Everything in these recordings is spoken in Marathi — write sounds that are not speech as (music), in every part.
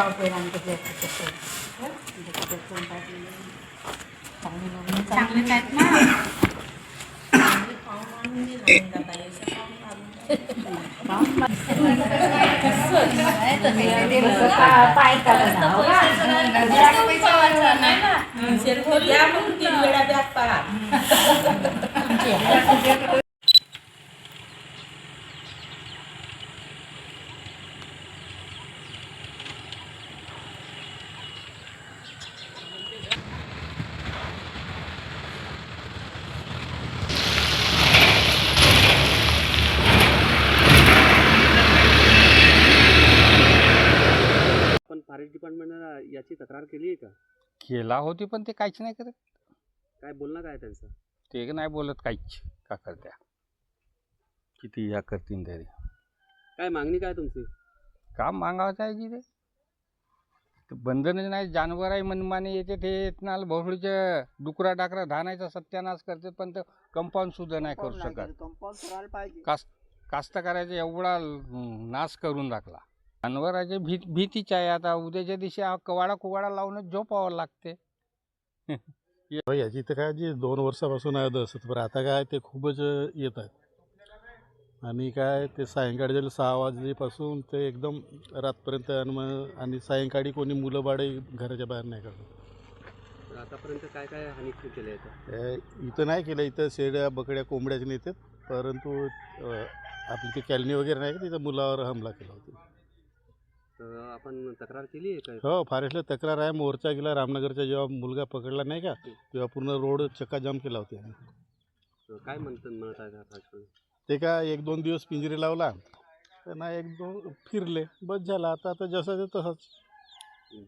पावते आमच्या चांगलेच आहेत ना पाय पण फॉरेस्ट डिपार्टमेंटला याची तक्रार केली आहे का? केला होती पण ते काहीच नाही करत. काय बोलणं काय त्यांचं? ते नाही बोलत काहीच का करत्या? किती या करतीन तरी. काय मागणी काय तुमची? का मागावं आहे की ते बंधनच नाही जानवर आहे मनमाने येते ते नाल भोसडीचे डुकरा डाकरा धानायचा सत्यानाश करते पण ते कंपाऊंड सुद्धा नाही करू शकत. कास कास्तकाराचा एवढा नाश करून टाकला. जानवराची भी भीतीच आहे आता. उद्याच्या दिवशी हा कवाडा कुवाडा लावूनच झोपावं लागते. (laughs) याची तर काय जी दोन वर्षापासून आहे दहशत पण आता काय ते खूपच अ, येत आहेत. आणि काय ते सायंकाळी सहा वाजल्यापासून ते एकदम रातपर्यंत आणि मग आणि सायंकाळी कोणी मुलं बाळे घराच्या बाहेर नाही काढत. तर आतापर्यंत काय काय हानी केली आहे ते इथं नाही केलं. इथं शेड्या बकड्या कोंबड्याच नेतात. परंतु अ, आपली ती कॅलनी वगैरे नाही का तिथं मुलावर हमला केला होता. तर आपण तक्रार केली आहे काय? हो फॉरेस्टला तक्रार आहे. मोर्चा गेला रामनगरचा जेव्हा मुलगा पकडला नाही का तेव्हा पूर्ण रोड चक्काजाम केला होता. तर काय म्हणतात म्हणत आहे ते का एक दोन दिवस पिंजरे लावला तर ना एक दोन फिरले बस झाला. आता आता जसं ते तसंच.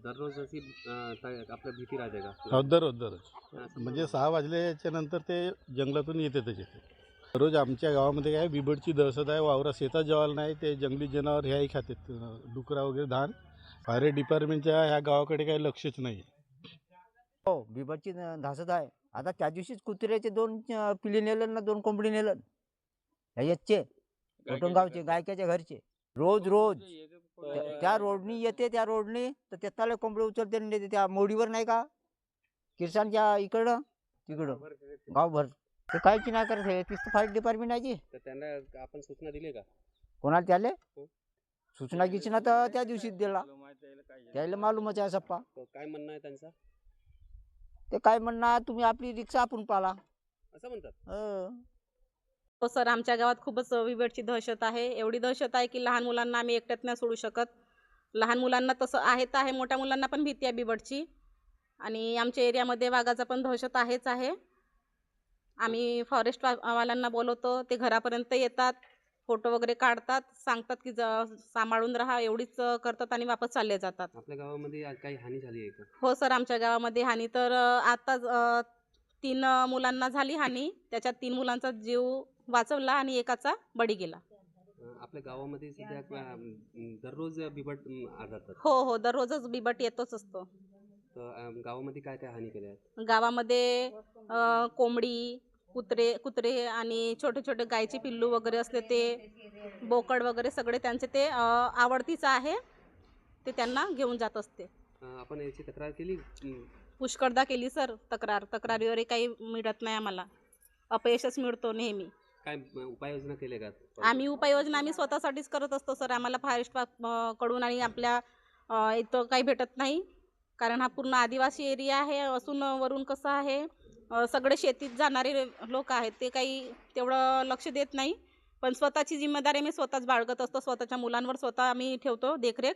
दररोज अशी अं, काय आपल्या भीती राहते का? हो दररोज दररोज. म्हणजे सहा वाजल्याच्या नंतर ते जंगलातून येते त्याचे रोज आमच्या गावामध्ये काय बिबटची दहशत आहे वावरा शेतात जेवायला नाही ते जंगली जनावर ह्याही खातात डुकरा वगैरे धान. फायर डिपार्टमेंटच्या ह्या गावाकडे काही लक्षच नाही. हो बिबटची धासत आहे. आता त्या दिवशीच कुत्र्याचे दोन अं, पिली नेलं ना दोन कोंबडी नेलं ह्या याचे गावचे गायकाच्या घरचे. रोज रोज. त्या- त्या रोडनी येते त्या रोडनी तर त्याला कोंबडी उचलते आणि नेते त्या मोडीवर नाही का? किरसानच्या इकडं तिकडं. गावभर. ते काहीच नाही करत हे? तीच फायर डिपार्टमेंट आहे जी तर त्यांना आपण सूचना दिली का? कोणाला त्याले? सूचना गिचना तर त्या दिवशीच दिला. त्याला मालूमच आहे सप्पा. तर काय म्हणणं आहे त्यांचं? ते काय म्हणणार तुम्ही आपली रिक्षा आपण पाला. असं म्हणतात? हं. हो सर आमच्या गावात खूपच विवेटची दहशत आहे. एवढी दहशत आहे की लहान मुलांना आम्ही एकट्यात नाही सोडू शकत. लहान मुलांना तसं आहे तर आहे मोठ्या मुलांना पण भीती आहे बिबटची. आणि आमच्या एरियामध्ये वाघाचा पण दहशत आहेच आहे. आम्ही फॉरेस्ट वाल्यांना बोलवतो ते घरापर्यंत येतात फोटो वगैरे काढतात सांगतात की ज सांभाळून राहा एवढीच करतात आणि वापस चालले जातात. आपल्या गावामध्ये काही हानी झाली आहे का? हो सर आमच्या गावामध्ये हानी. तर अ, तीन मुलांना झाली हानी. त्याच्यात तीन मुलांचा जीव वाचवला आणि एकाचा बळी गेला. आपल्या गावामध्ये सध्या दररोज बिबट आढळतात. हो हो दररोजच बिबट येतोच असतो. तर गावामध्ये काय काय हानी केल्या? आहेत गावामध्ये अ, कोंबडी कुत्रे कुत्रे आणि छोटे छोटे गायचे पिल्लू वगैरे असले ते बोकड वगैरे सगळे त्यांचे ते अ, आवडतीचं आहे. ते त्यांना घेऊन जात असते. अं, आपण याची तक्रार केली? पुष्कळदा केली सर तक्रार. तक्रारीवर काही मिळत नाही आम्हाला. अपयशच मिळतो नेहमी. काय उपाययोजना केल्या का? आम्ही उपाययोजना आम्ही स्वतःसाठीच करत असतो सर. आम्हाला फॉरेस्टकडून आणि आपल्या अ, इथं काही भेटत नाही. कारण हा पूर्ण आदिवासी एरिया आहे असून वरून कसं आहे सगळे शेतीत जाणारे लोक आहेत ते काही तेवढं लक्ष देत नाही. पण स्वतःची जिम्मेदारी मी स्वतःच बाळगत असतो स्वतःच्या मुलांवर स्वतः आम्ही ठेवतो देखरेख.